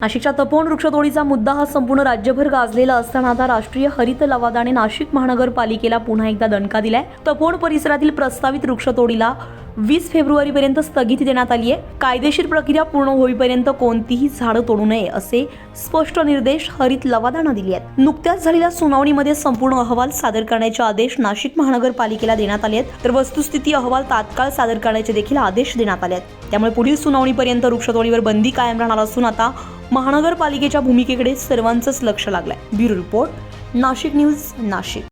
नाशिकच्या तपोवन वृक्षतोडीचा मुद्दा हा संपूर्ण राज्यभर गाजलेला असताना आता राष्ट्रीय हरित लवादाने नाशिक महानगरपालिकेला पुन्हा एकदा दणका दिलाय. तपोवन परिसरातील प्रस्तावित वृक्षतोडीला वीस फेब्रुवारीपर्यंत स्थगिती देण्यात आली आहे. कायदेशीर प्रक्रिया पूर्ण होईपर्यंत कोणतीही झाडं तोडू नये असे स्पष्ट निर्देश हरित लवादानं दिले आहेत. नुकत्याच झालेल्या सुनावणीमध्ये संपूर्ण अहवाल सादर करण्याचे आदेश नाशिक महानगरपालिकेला देण्यात आले आहेत. तर वस्तुस्थिती अहवाल तात्काळ सादर करण्याचे देखील आदेश देण्यात आले आहेत. त्यामुळे पुढील सुनावणीपर्यंत वृक्षतोडीवर बंदी कायम राहणार असून आता महानगरपालिकेच्या भूमिकेकडे सर्वांचंच लक्ष लागलंय. Bureau report Nashik news Nashik.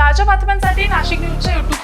ताज्या बातम्यांसाठी नाशिक न्यूज